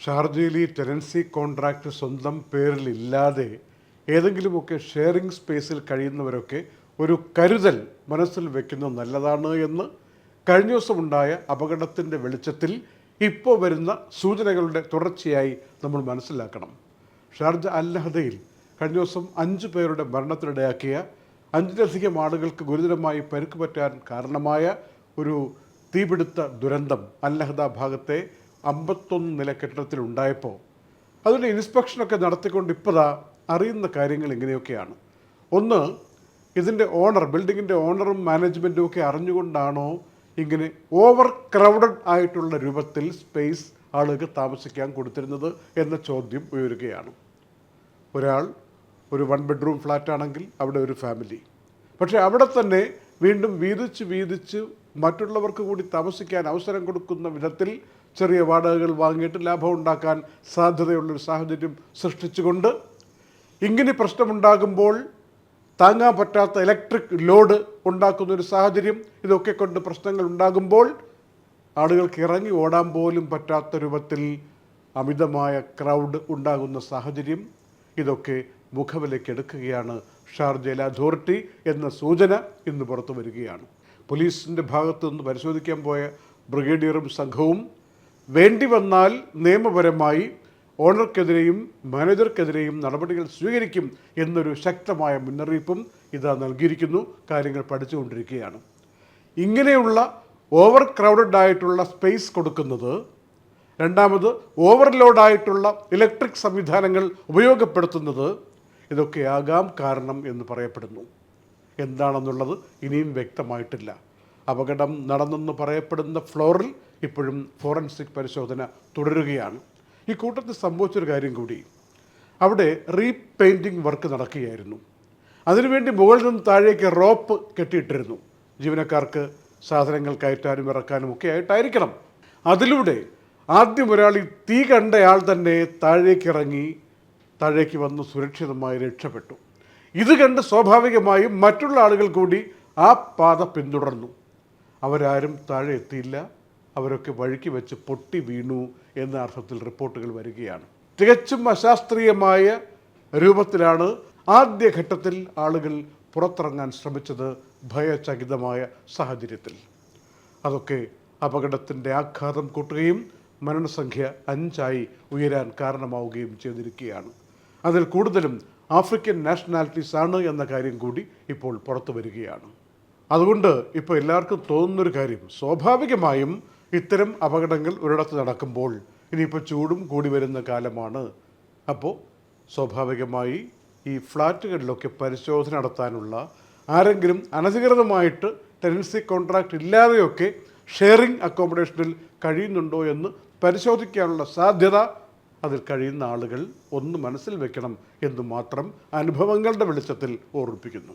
ഷാർജയിൽ tenancy contract സ്വന്തം പേരിലില്ലാതെ ഏതെങ്കിലുമൊക്കെ ഷെയറിംഗ് സ്പേസിൽ കഴിയുന്നവരൊക്കെ ഒരു കരുതൽ മനസ്സിൽ വെക്കുന്നത് നല്ലതാണ് എന്ന് കഴിഞ്ഞ ദിവസമുണ്ടായ അപകടത്തിന്റെ വെളിച്ചത്തിൽ ഇപ്പോൾ വരുന്ന സൂചനകളുടെ തുടർച്ചയായി നമ്മൾ മനസ്സിലാക്കണം. ഷാർജ അല്ലഹദയിൽ കഴിഞ്ഞ ദിവസം അഞ്ച് പേരുടെ മരണത്തിനിടയാക്കിയ അഞ്ചിലധികം ആളുകൾക്ക് ഗുരുതരമായി പരിക്ക് പറ്റാൻ കാരണമായ ഒരു തീപിടുത്ത ദുരന്തം അല്ലഹദ ഭാഗത്തെ അമ്പത്തൊന്ന് നില കെട്ടിടത്തിലുണ്ടായപ്പോൾ അതിന്റെ ഇൻസ്പെക്ഷനൊക്കെ നടത്തിക്കൊണ്ട് ഇപ്പോഴാ അറിയുന്ന കാര്യങ്ങൾ ഇങ്ങനെയൊക്കെയാണ്. ഒന്ന് ഇതിന്റെ ഓണർ ബിൽഡിങ്ങിന്റെ ഓണറും മാനേജ്മെന്റും ഒക്കെ അറിഞ്ഞുകൊണ്ടാണോ ഇങ്ങനെ ഓവർ ക്രൗഡഡ് ആയിട്ടുള്ള രൂപത്തിൽ സ്പേസ് ആളുകൾക്ക് താമസിക്കാൻ കൊടുത്തിരുന്നത് എന്ന ചോദ്യം ഉയരുകയാണ്. ഒരാൾ ഒരു വൺ ബെഡ്റൂം ഫ്ലാറ്റ് ആണെങ്കിൽ അവിടെ ഒരു ഫാമിലി. പക്ഷേ അവിടെ തന്നെ വീണ്ടും വീതിച്ച് വീതിച്ച് മറ്റുള്ളവർക്ക് കൂടി താമസിക്കാൻ അവസരം കൊടുക്കുന്ന വിധത്തിൽ ചെറിയ വാടകകൾ വാങ്ങിയിട്ട് ലാഭം ഉണ്ടാക്കാൻ സാധ്യതയുള്ളൊരു സാഹചര്യം സൃഷ്ടിച്ചുകൊണ്ട് ഇങ്ങനെ പ്രശ്നമുണ്ടാകുമ്പോൾ താങ്ങാൻ പറ്റാത്ത ഇലക്ട്രിക് ലോഡ് ഉണ്ടാക്കുന്ന ഒരു സാഹചര്യം ഇതൊക്കെ കൊണ്ട് പ്രശ്നങ്ങൾ ഉണ്ടാകുമ്പോൾ ആളുകൾക്ക് ഇറങ്ങി ഓടാൻ പോലും പറ്റാത്ത രൂപത്തിൽ അമിതമായ ക്രൗഡ് ഉണ്ടാകുന്ന സാഹചര്യം ഇതൊക്കെ മുഖവിലക്കെടുക്കുകയാണ് ഷാർജയിൽ അതോറിറ്റി എന്ന സൂചന ഇന്ന് പുറത്തു വരികയാണ്. പോലീസിന്റെ ഭാഗത്തു നിന്ന് പരിശോധിക്കാൻ പോയ ബ്രിഗേഡിയറും സംഘവും വേണ്ടി വന്നാൽ നിയമപരമായി ഓണർക്കെതിരെയും മാനേജർക്കെതിരെയും നടപടികൾ സ്വീകരിക്കും എന്നൊരു ശക്തമായ മുന്നറിയിപ്പും ഇതാ നൽകിയിരിക്കുന്നു. കാര്യങ്ങൾ പഠിച്ചുകൊണ്ടിരിക്കുകയാണ്. ഇങ്ങനെയുള്ള ഓവർ ക്രൗഡഡ് ആയിട്ടുള്ള സ്പേസ് കൊടുക്കുന്നത് രണ്ടാമത് ഓവർലോഡായിട്ടുള്ള ഇലക്ട്രിക് സംവിധാനങ്ങൾ ഉപയോഗപ്പെടുത്തുന്നത് ഇതൊക്കെയാകാം കാരണം എന്ന് പറയപ്പെടുന്നു. എന്താണെന്നുള്ളത് ഇനിയും വ്യക്തമായിട്ടില്ല. അപകടം നടന്നെന്ന് പറയപ്പെടുന്ന ഫ്ലോറിൽ ഇപ്പോഴും ഫോറൻസിക് പരിശോധന തുടരുകയാണ്. ഈ കൂട്ടത്തിൽ സംഭവിച്ചൊരു കാര്യം കൂടി. അവിടെ റീപെയിന്റിംഗ് വർക്ക് നടക്കുകയായിരുന്നു. അതിനുവേണ്ടി മുകളിൽ നിന്ന് താഴേക്ക് റോപ്പ് കെട്ടിയിട്ടിരുന്നു. ജീവനക്കാർക്ക് സാധനങ്ങൾ കയറ്റാനും ഇറക്കാനും ഒക്കെ ആയിട്ടായിരിക്കണം. അതിലൂടെ ആദ്യം ഒരാൾ ഈ തീ കണ്ടയാൾ തന്നെ താഴേക്ക് ഇറങ്ങി താഴേക്ക് വന്ന് സുരക്ഷിതമായി രക്ഷപ്പെട്ടു. ഇത് കണ്ട് സ്വാഭാവികമായും മറ്റുള്ള ആളുകൾ കൂടി ആ പാത പിന്തുടർന്നു. അവരാരും താഴെ എത്തിയില്ല. അവരൊക്കെ വഴുക്കി വെച്ച് പൊട്ടി വീണു എന്ന അർത്ഥത്തിൽ റിപ്പോർട്ടുകൾ വരികയാണ്. തികച്ചും അശാസ്ത്രീയമായ രൂപത്തിലാണ് ആദ്യഘട്ടത്തിൽ ആളുകൾ പുറത്തിറങ്ങാൻ ശ്രമിച്ചത് ഭയചകിതമായ സാഹചര്യത്തിൽ. അതൊക്കെ അപകടത്തിന്റെ ആഘാതം കൂട്ടുകയും മരണസംഖ്യ അഞ്ചായി ഉയരാൻ കാരണമാവുകയും ചെയ്തിരിക്കുകയാണ്. അതിൽ കൂടുതലും ആഫ്രിക്കൻ നാഷണാലിറ്റീസ് ആണ് എന്ന കാര്യം കൂടി ഇപ്പോൾ പുറത്തു വരികയാണ്. അതുകൊണ്ട് ഇപ്പോൾ എല്ലാവർക്കും തോന്നുന്നൊരു കാര്യം. സ്വാഭാവികമായും ഇത്തരം അപകടങ്ങൾ ഒരിടത്ത് നടക്കുമ്പോൾ ഇനിയിപ്പോൾ ചൂടും കൂടി വരുന്ന കാലമാണ്. അപ്പോൾ സ്വാഭാവികമായി ഈ ഫ്ലാറ്റുകളിലൊക്കെ പരിശോധന നടത്താനുള്ള ആരെങ്കിലും അനധികൃതമായിട്ട് ടെനൻസി കോൺട്രാക്റ്റ് ഇല്ലാതെയൊക്കെ ഷെയറിംഗ് അക്കോമഡേഷനിൽ കഴിയുന്നുണ്ടോ എന്ന് പരിശോധിക്കാനുള്ള സാധ്യത അതിൽ കഴിയുന്ന ആളുകൾ ഒന്ന് മനസ്സിൽ വെക്കണം എന്ന് മാത്രം അനുഭവങ്ങളുടെ വെളിച്ചത്തിൽ ഓർമ്മിപ്പിക്കുന്നു.